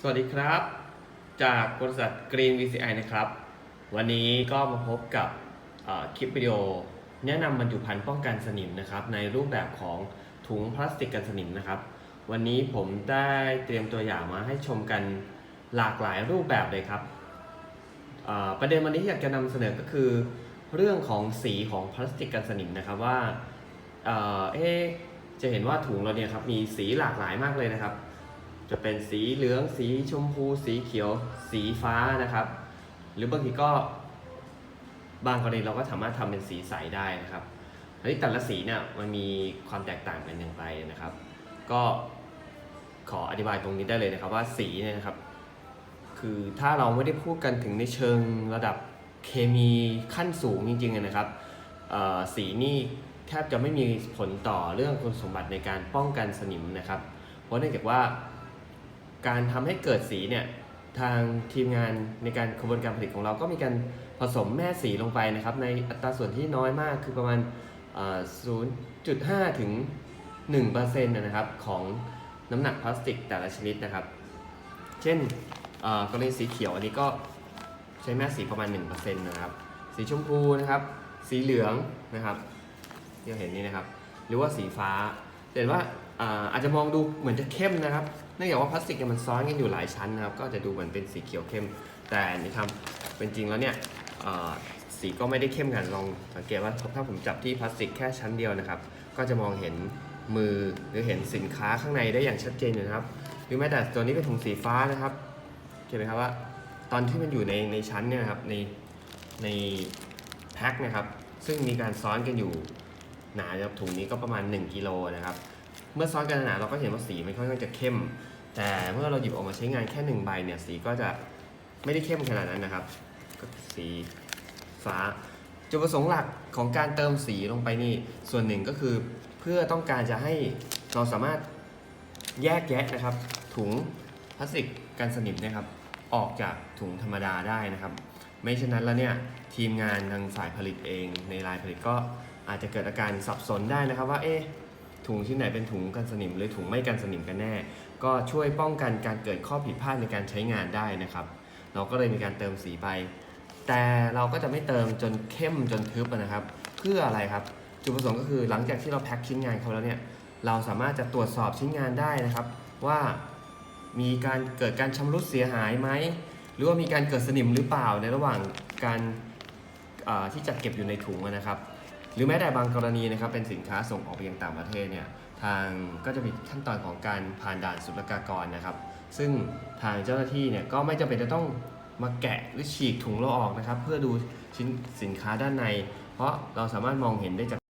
สวัสดีครับ จากบริษัท Green VCI นะครับ วันนี้ก็มาพบกับคลิปวิดีโอ แนะนำบรรจุภัณฑ์ป้องกันสนิมนะครับ ในรูปแบบของถุงพลาสติกกันสนิมนะครับ วันนี้ผมได้เตรียมตัวอย่างมาให้ชมกันหลากหลายรูปแบบเลยครับ ประเด็นวันนี้ที่อยากจะนำเสนอก็คือ เรื่องของสีของพลาสติกกันสนิมนะครับว่าเอ๊จะเห็นว่าถุงเราเนี่ยครับมีสีหลากหลายมากเลยนะครับ จะเป็นสีเหลือง สีชมพู สีเขียว สีฟ้านะครับ หรือบางทีก็บางกรณีเราก็สามารถทำเป็นสีใสได้นะครับทีนี้แต่ละสีเนี่ยมันมีความแตกต่างกันอย่างไรนะครับ ก็ขออธิบายตรงนี้ได้เลยนะครับว่าสีเนี่ยนะครับ คือถ้าเราไม่ได้พูดกันถึงในเชิงระดับเคมีขั้นสูงจริงๆนะครับสีนี่แทบจะไม่มีผลต่อเรื่องคุณสมบัติในการป้องกันสนิมนะครับ เพราะเนื่องจากว่า การทำให้เกิดสีเนี่ยทางทีมงานในการกระบวนการผลิตของเราก็มีการผสมแม่สีลงไปนะครับ ในอัตราส่วนที่น้อยมากคือประมาณ 0.5 ถึง 1%นะครับของน้ำหนักพลาสติกแต่ละชนิดนะครับ เช่นเอ่อกรณีสีเขียวอันนี้ก็ใช้แม่สีประมาณ 1%นะครับ สีชมพูนะครับ สีเหลืองนะครับที่เราเห็นนี่นะครับ หรือว่าสีฟ้าเห็นว่าอาจจะมองดูเหมือนจะเข้มนะครับ เนื่องจากว่าพลาสติกเนี่ยมันซ้อนกันอยู่หลายชั้นนะครับ ก็จะดูเหมือนเป็นสีเขียวเข้ม แต่นี่ครับเป็นจริงแล้วเนี่ยสีก็ไม่ได้เข้มกันลองสังเกตว่าถ้าผมจับที่พลาสติกแค่ชั้นเดียวนะครับ ก็จะมองเห็นมือหรือเห็นสินค้าข้างในได้อย่างชัดเจนอยู่นะครับ หรือแม้แต่ตัวนี้เป็นถุงสีฟ้านะครับเห็นไหมครับว่า ตอนที่มันอยู่ในในชั้นเนี่ยนะครับในในแพ็คนะครับ ซึ่งมีการซ้อนกันอยู่หนาครับถุงนี้ก็ประมาณ 1กิโลนะครับ เมื่อซ้อนกันหนาเราก็เห็นว่าสีมันค่อนข้างจะเข้ม แต่เมื่อเราหยิบออกมาใช้งานแค่หนึ่งใบเนี่ยสีก็จะไม่ได้เข้มขนาดนั้นนะครับ ก็สีฟ้า จุดประสงค์หลักของการเติมสีลงไปนี่ส่วนหนึ่งก็คือเพื่อต้องการจะให้เราสามารถแยกแยะนะครับ ถุงพลาสติกกันสนิมนะครับ ออกจากถุงธรรมดาได้นะครับ ไม่เช่นนั้นแล้วเนี่ยทีมงานทางฝ่ายผลิตเองในรายผลิตก็อาจจะเกิดอาการสับสนได้นะครับว่าเอ๊ะ ถุงชิ้นไหนเป็นถุงกันสนิม หรือถุงไม่กันสนิมกันแน่ ก็ช่วยป้องกันการเกิดข้อผิดพลาดในการใช้งานได้นะครับ เราก็เลยมีการเติมสีไป แต่เราก็จะไม่เติมจนเข้มจนทึบนะครับ เพื่ออะไรครับ จุดประสงค์ก็คือหลังจากที่เราแพ็คชิ้นงานเขาแล้วเนี่ยเราสามารถจะตรวจสอบชิ้นงานได้นะครับ ว่ามีการเกิดการชำรุดเสียหายไหมหรือว่ามีการเกิดสนิมหรือเปล่าในระหว่างการที่จัดเก็บอยู่ในถุงนะครับ หรือแม้แต่บางกรณีนะครับเป็นสินค้าส่งออกไปยังต่างประเทศเนี่ยทางก็จะมีขั้นตอนของการผ่านด่านศุลกากรนะครับ ซึ่งทางเจ้าหน้าที่เนี่ยก็ไม่จำเป็นจะต้องมาแกะหรือฉีกถุงเราออกนะครับ เพื่อดูชิ้นสินค้าด้านใน เพราะเราสามารถมองเห็นได้จาก